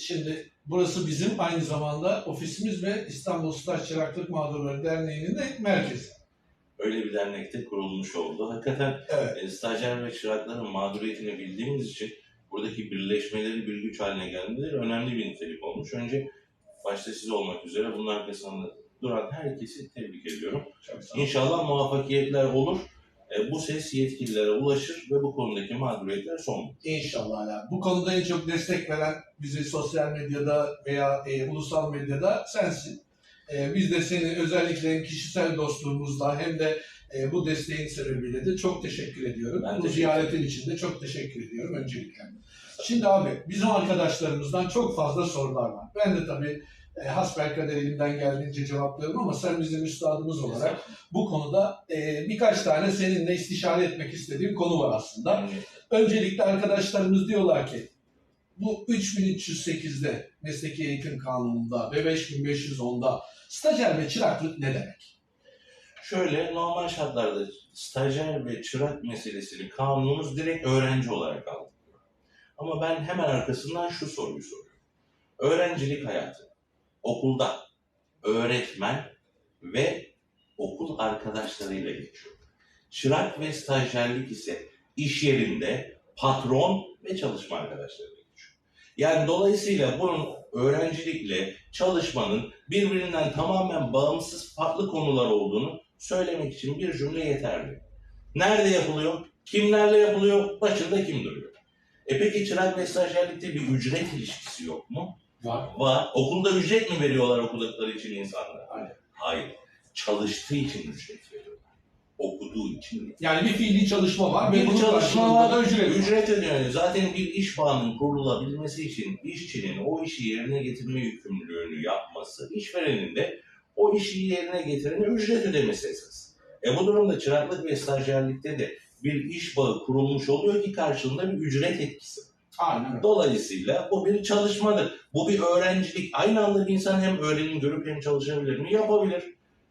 şimdi burası bizim aynı zamanda ofisimiz ve İstanbul Staj Çıraklık Mağdurları Derneği'nin de merkezi. Öyle bir dernekte kurulmuş oldu. Hakikaten Evet. e, stajyer ve çırakların mağduriyetini bildiğimiz için buradaki birleşmeleri bir güç haline gelmeleri önemli bir nitelik olmuş. Önce başta siz olmak üzere bunun arkasında duran herkesi tebrik ediyorum. İnşallah muvaffakiyetler olur. E, bu ses yetkililere ulaşır ve bu konudaki mağduriyetler son bulur. İnşallah ya. Bu konuda en çok destek veren bizi sosyal medyada veya e, ulusal medyada sensin. E, biz de seni özellikle kişisel dostluğumuzda hem de e, bu desteğin sebebiyle de çok teşekkür ediyorum. Ben bu teşekkür ziyaretin için de çok teşekkür ediyorum öncelikle. Şimdi abi bizim arkadaşlarımızdan çok fazla sorular var. Ben de tabii e, hasbelkader elimden geldiğince cevaplıyorum ama sen bizim üstadımız olarak bu konuda e, birkaç tane seninle istişare etmek istediğim konu var aslında. Öncelikle arkadaşlarımız diyorlar ki bu 3308'de mesleki eğitim kanununda ve 5510'da stajyer ve çıraklık ne demek? Şöyle normal şartlarda stajyer ve çırak meselesini kanunumuz direkt öğrenci olarak aldı. Ama ben hemen arkasından şu soruyu soruyorum. Öğrencilik hayatı, okulda öğretmen ve okul arkadaşlarıyla geçiyor. Çırak ve stajyerlik ise iş yerinde patron ve çalışma arkadaşlarıyla geçiyor. Yani dolayısıyla bunun öğrencilikle çalışmanın birbirinden tamamen bağımsız farklı konular olduğunu söylemek için bir cümle yeterli. Nerede yapılıyor? Kimlerle yapılıyor? Başında kim duruyor? E peki çırak ve stajyerlikte bir ücret ilişkisi yok mu? Var. Var. Okulda ücret mi veriyorlar okudukları için insanlar? Hayır. Hayır. Çalıştığı için ücret veriyorlar. Okuduğu için. Yani bir fiili çalışma var ve Bir bunun çalışma var. da ücret. Ücret ödeniyor. Zaten bir iş bağının kurulabilmesi için işçinin o işi yerine getirme yükümlülüğünü yapması, işverenin de o işi yerine getirene ücret ödemesi esas. E bu durumda çıraklık ve stajyerlikte de bir iş bağı kurulmuş oluyor ki karşılığında bir ücret etkisi. var. Aynen. Dolayısıyla bu bir çalışmadır. Bu bir öğrencilik. Aynı anda bir insan hem öğrenim görüp hem çalışabilir mi? Yapabilir.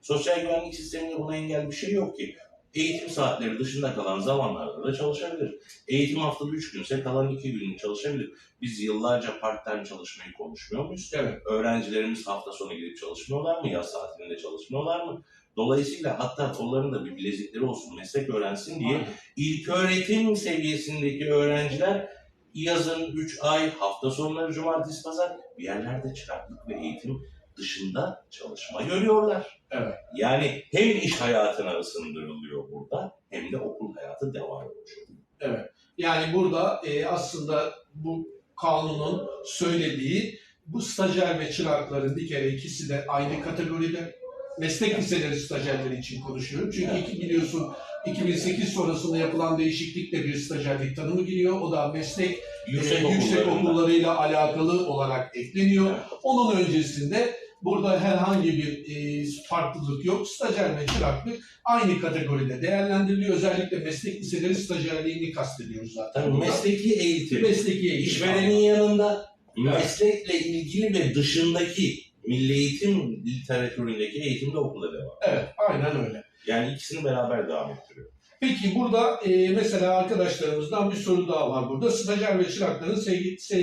Sosyal güvenlik sisteminde buna engel bir şey yok ki. Eğitim saatleri dışında kalan zamanlarda da çalışabilir. Eğitim haftada 3 günse kalan 2 günü çalışabilir. Biz yıllarca part-time çalışmayı konuşmuyor muyuz? Evet. Öğrencilerimiz hafta sonu gidip çalışmıyorlar mı? Yaz tatilinde çalışmıyorlar mı? Dolayısıyla hatta onların da bir bilezikleri olsun, meslek öğrensin diye Aynen. İlk öğretim seviyesindeki öğrenciler yazın 3 ay, hafta sonları cumartesi pazar bir yerlerde çıraklık ve eğitim dışında çalışma görüyorlar. Evet. Yani hem iş hayatına ısındırılıyor burada hem de okul hayatı devam ediyor. Yani burada e, aslında bu kanunun söylediği bu stajyer ve çırakların bir kere ikisi de aynı kategoride. Meslek liseleri stajyerleri için konuşuyorum. Çünkü Evet. iki biliyorsun 2008 sonrasında yapılan değişiklikle bir stajyerlik tanımı giriyor. O da meslek Yüksek, e, yüksek okullarıyla alakalı olarak ekleniyor. Evet. Onun öncesinde burada herhangi bir e, farklılık yok. Stajyer ve çıraklık aynı kategoride değerlendiriliyor. Özellikle meslek liseleri stajyerliğini kastediyoruz zaten. Tabii mesleki eğitim. mesleki eğitim. İşverenin yanında Evet. meslekle ilgili ve dışındaki milli eğitim literatüründeki eğitimde okulda devam. Evet, aynen öyle. Yani ikisini beraber devam ettiriyor. Peki burada e, mesela arkadaşlarımızdan bir soru daha var burada. Stajyer ve çırakların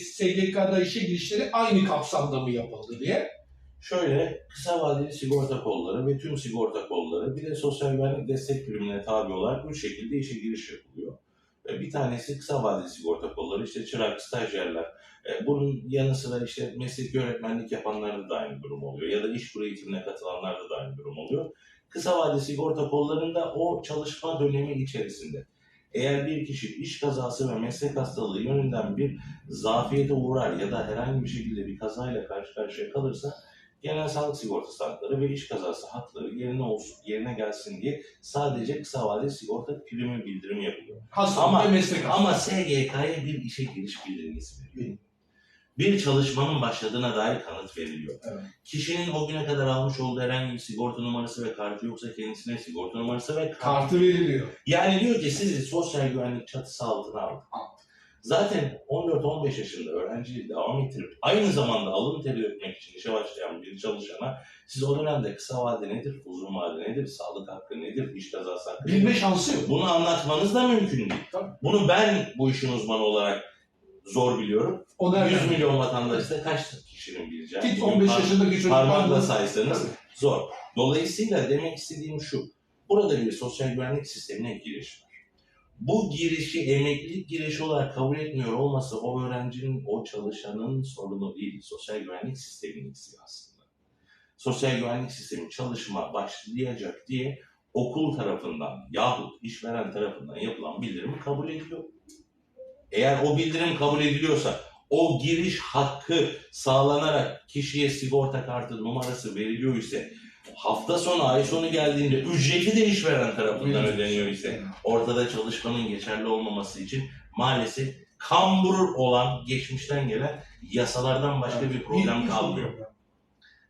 SGK'da işe girişleri aynı kapsamda mı yapıldı diye. Şöyle kısa vadeli sigorta kolları ve tüm sigorta kolları bir de sosyal güvenlik destek primine tabi olarak üç şekilde işe giriş yapılıyor. Bir tanesi kısa vadeli sigorta kolları işte çırak, stajyerler. Bunun yanı sıra işte mesleki öğretmenlik yapanlarda da aynı durum oluyor. Ya da iş kuru eğitimine katılanlarda da aynı durum oluyor. Kısa vadeli sigorta kollarında o çalışma dönemi içerisinde eğer bir kişi iş kazası ve meslek hastalığı yönünden bir zafiyete uğrar ya da herhangi bir şekilde bir kazayla karşı karşıya kalırsa genel sağlık sigortası hakları ve iş kazası hakları yerine olsun, yerine gelsin diye sadece kısa vadeli sigorta primi bildirimi yapılıyor. Hastalık Ama- ve meslek. Ama SGK'ya bir işe giriş bildirgesi veriliyor. Bir çalışmanın başladığına dair kanıt veriliyor. Evet. Kişinin o güne kadar almış olduğu herhangi bir sigorta numarası ve kartı yoksa kendisine sigorta numarası ve kart. Kartı veriliyor. Yani diyor ki sizi sosyal güvenlik çatısı altına aldık. Zaten 14-15 yaşında öğrenciliği devam ettirip aynı zamanda alın teri dökmek için işe başlayan bir çalışana siz o dönemde kısa vade nedir, uzun vade nedir, sağlık hakkı nedir, iş kazası hakkı nedir? Bilme şansı yok. Bunu anlatmanız da mümkün değil. Tabii. Bunu ben bu işin uzmanı olarak zor biliyorum. O 100 nereden? milyon vatandaşta kaç kişinin bileceği? Git 15 yaşındaki çocuklar Parmakla saysanız Tabii. zor. Dolayısıyla demek istediğim şu. Burada bir sosyal güvenlik sistemine giriş var. Bu girişi emeklilik girişi olarak kabul etmiyor olması o öğrencinin, o çalışanın sorunu değil. Sosyal güvenlik sisteminin aslında. Sosyal güvenlik sistemi çalışma başlayacak diye okul tarafından yahut işveren tarafından yapılan bildirimi kabul ediyor. Eğer o bildirim kabul ediliyorsa o giriş hakkı sağlanarak kişiye sigorta kartı numarası veriliyor ise hafta sonu ay sonu geldiğinde ücreti de işveren tarafından ödeniyor ise ortada çalışmanın geçerli olmaması için maalesef kambur olan geçmişten gelen yasalardan başka bir problem kalmıyor.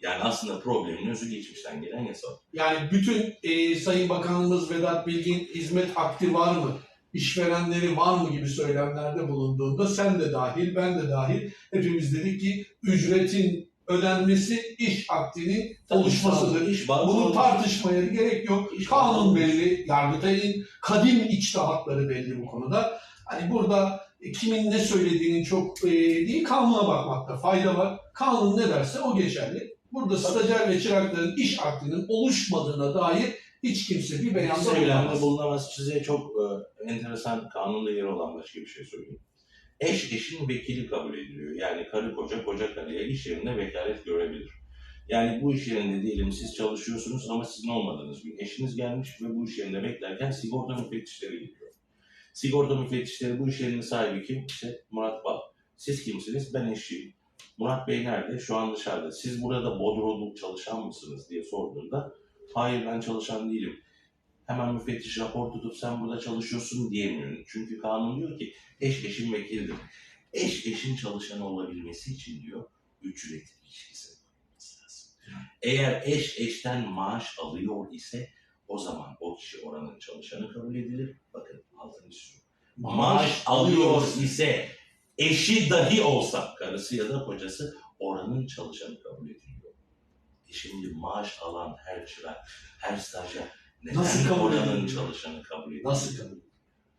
Yani aslında problemin özü geçmişten gelen yasa. Yani bütün e, Sayın Bakanımız Vedat Bilgin hizmet akti var mı? İşverenleri var mı gibi söylemlerde bulunduğunda sen de dahil, ben de dahil hepimiz dedik ki ücretin ödenmesi iş akdinin oluşmasıdır. İş Bunu tartışmaya gerek yok. İş Kanun belli, Yargıtay'ın kadim içtihatları belli bu konuda. Hani burada e, kimin ne söylediğinin çok e, değil, kanuna bakmakta fayda var. Kanun ne derse o geçerli. Burada stajyer ve çırakların iş akdinin oluşmadığına dair hiç kimse bir beyanda bulunamaz. bulunamaz. Size çok e, enteresan kanunda yeri olan başka bir şey söyleyeyim. Eş eşin vekili kabul ediliyor. Yani karı koca koca karıya iş yerinde vekalet görebilir. Yani bu iş yerinde diyelim siz çalışıyorsunuz ama sizin olmadığınız gün eşiniz gelmiş ve bu iş yerinde beklerken sigorta müfettişleri geliyor. Sigorta müfettişleri bu iş yerinin sahibi kim? İşte Murat Bal. Siz kimsiniz? Ben eşiyim. Murat Bey nerede? Şu an dışarıda. Siz burada Bodrum'da çalışan mısınız diye sorduğunda hayır ben çalışan değilim hemen müfettiş rapor tutup sen burada çalışıyorsun diyemiyorum. Çünkü kanun diyor ki eş eşin vekildir. Eş eşin çalışanı olabilmesi için diyor ücret ilişkisi olması lazım. Eğer eş eşten maaş alıyor ise o zaman o kişi oranın çalışanı kabul edilir. Bakın altını çiziyorum. Maaş alıyor ise eşi dahi olsa karısı ya da kocası oranın çalışanı kabul ediliyor. Şimdi maaş alan her çırak, her stajyer neden Nasıl kabul oranın ediliyor? çalışanı kabul ediyor? Nasıl kabul?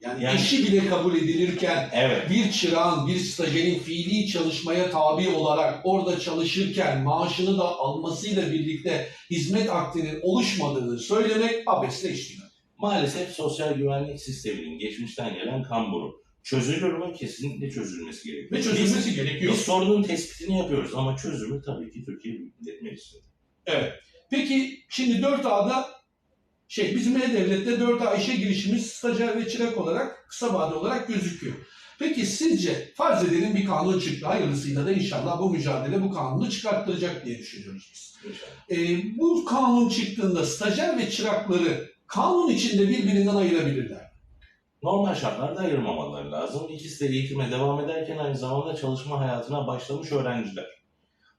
Yani, Yani- eşi bile kabul edilirken Evet. bir çırağın, bir stajyerin fiili çalışmaya tabi olarak orada çalışırken maaşını da almasıyla birlikte hizmet akdinin oluşmadığını söylemek abesle iştigal. Maalesef sosyal güvenlik sisteminin geçmişten gelen kamburu. Çözülür mü? Kesinlikle çözülmesi gerekiyor. Ve Biz, çözülmesi gerekiyor. biz sorunun tespitini yapıyoruz ama çözümü tabii ki Türkiye Büyük Millet Meclisi'nde. Evet. Peki şimdi 4A'da şey bizim E-Devlet'te 4A işe girişimiz stajyer ve çırak olarak kısa vade olarak gözüküyor. Peki sizce farz edelim bir kanun çıktı. Hayırlısıyla da inşallah bu mücadele bu kanunu çıkarttıracak diye düşünüyoruz biz. İnşallah. Ee, bu kanun çıktığında stajyer ve çırakları kanun içinde birbirinden ayırabilirler. Normal şartlarda ayırmamaları lazım. İkisi de eğitime devam ederken aynı zamanda çalışma hayatına başlamış öğrenciler.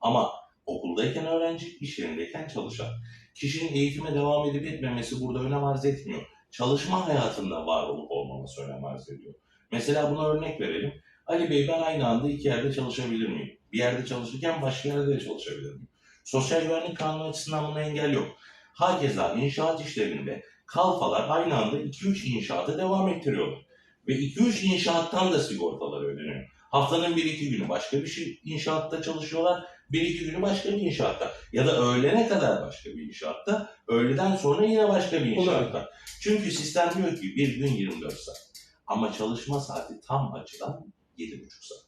Ama okuldayken öğrenci, iş yerindeyken çalışan. Kişinin eğitime devam edip etmemesi burada önem arz etmiyor. Çalışma hayatında var olup olmaması önem arz ediyor. Mesela buna örnek verelim. Ali Bey ben aynı anda iki yerde çalışabilir miyim? Bir yerde çalışırken başka yerde de çalışabilir miyim? Sosyal güvenlik kanunu açısından buna engel yok. Hakeza inşaat işlerinde kalfalar aynı anda 2-3 inşaata devam ettiriyorlar. Ve 2-3 inşaattan da sigortaları ödeniyor. Haftanın 1-2 günü başka bir şey inşaatta çalışıyorlar. 1-2 günü başka bir inşaatta. Ya da öğlene kadar başka bir inşaatta. Öğleden sonra yine başka bir inşaatta. Çünkü sistem diyor ki bir gün 24 saat. Ama çalışma saati tam açılan 7,5 saat.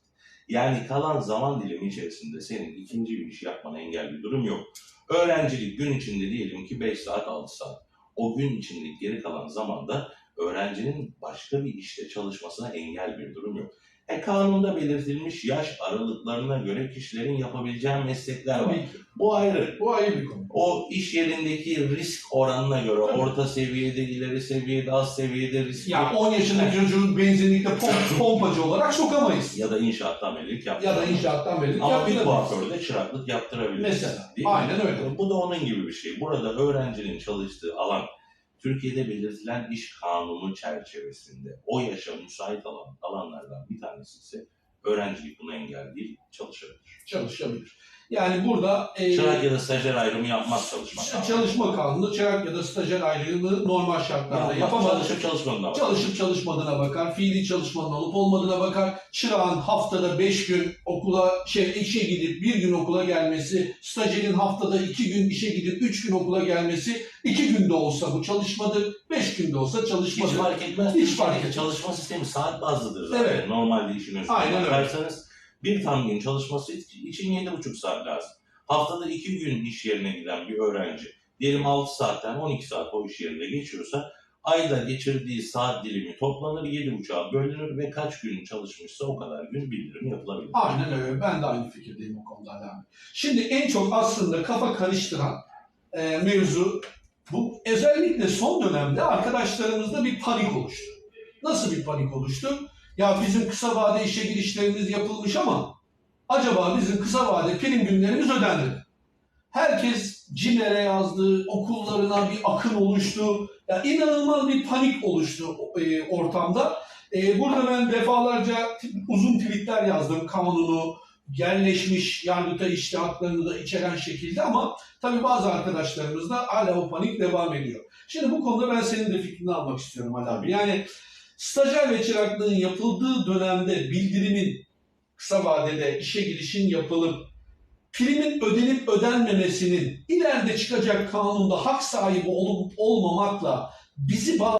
Yani kalan zaman dilimi içerisinde senin ikinci bir iş yapmana engel bir durum yok. Öğrencilik gün içinde diyelim ki 5 saat 6 saat. O gün içinde geri kalan zamanda öğrencinin başka bir işte çalışmasına engel bir durum yok. E kanunda belirtilmiş yaş aralıklarına göre kişilerin yapabileceği meslekler var. Tabii ki. Bu ayrı. Bu ayrı bir konu. O iş yerindeki risk oranına göre Tabii. orta seviyede, ileri seviyede, az seviyede risk Ya 10 yaşındaki çocuğun benzinlikte pomp, pompacı olarak sokamayız. ya da inşaatta ameliyat Ya da inşaattan verilip Ama bir yaptıramayız. kuaförde çıraklık yaptırabilir. Mesela. Değil mi? Aynen öyle. Bu da onun gibi bir şey. Burada öğrencinin çalıştığı alan Türkiye'de belirtilen iş kanunu çerçevesinde o yaşa müsait alan alanlardan bir tanesi ise öğrencilik buna engel değil, çalışabilir. Çalışabilir. Yani burada e, Çırak ya da stajyer ayrımı yapmaz çalışma kanunu. çalışma kanunu çırak ya da stajyer ayrımı normal şartlarda yapamaz. Çalışıp çalışmadığına bak. Çalışıp çalışmadığına bakar, fiili çalışmanın olup olmadığına bakar. Çırağın haftada 5 gün okula, şey işe gidip bir gün okula gelmesi, stajyerin haftada 2 gün işe gidip 3 gün okula gelmesi 2 günde olsa bu çalışmadır, 5 günde olsa Hiç çalışmadır. fark etmez. Hiç fark etmez. Çalışma sistemi saat bazlıdır zaten. Evet. Normalde işin özüne Aynen öyle. bakarsanız bir tam gün çalışması için 7,5 saat lazım. Haftada 2 gün iş yerine giden bir öğrenci diyelim 6 saatten 12 saat o iş yerinde geçiyorsa ayda geçirdiği saat dilimi toplanır 7,5'a bölünür ve kaç gün çalışmışsa o kadar gün bildirim yapılabilir. Aynen öyle. Ben de aynı fikirdeyim o konuda Ali abi. Şimdi en çok aslında kafa karıştıran e, mevzu bu özellikle son dönemde arkadaşlarımızda bir panik oluştu. Nasıl bir panik oluştu? Ya bizim kısa vade işe girişlerimiz yapılmış ama acaba bizim kısa vade prim günlerimiz ödendi mi? Herkes CİMER'e yazdı, okullarına bir akın oluştu. Ya inanılmaz bir panik oluştu e, ortamda. E, burada ben defalarca uzun tweetler yazdım kanunu, yerleşmiş yargıta iştihatlarını da içeren şekilde ama tabii bazı arkadaşlarımız da hala o panik devam ediyor. Şimdi bu konuda ben senin de fikrini almak istiyorum Ali abi. Yani stajyer ve çıraklığın yapıldığı dönemde bildirimin kısa vadede işe girişin yapılıp primin ödenip ödenmemesinin ileride çıkacak kanunda hak sahibi olup olmamakla bizi bağ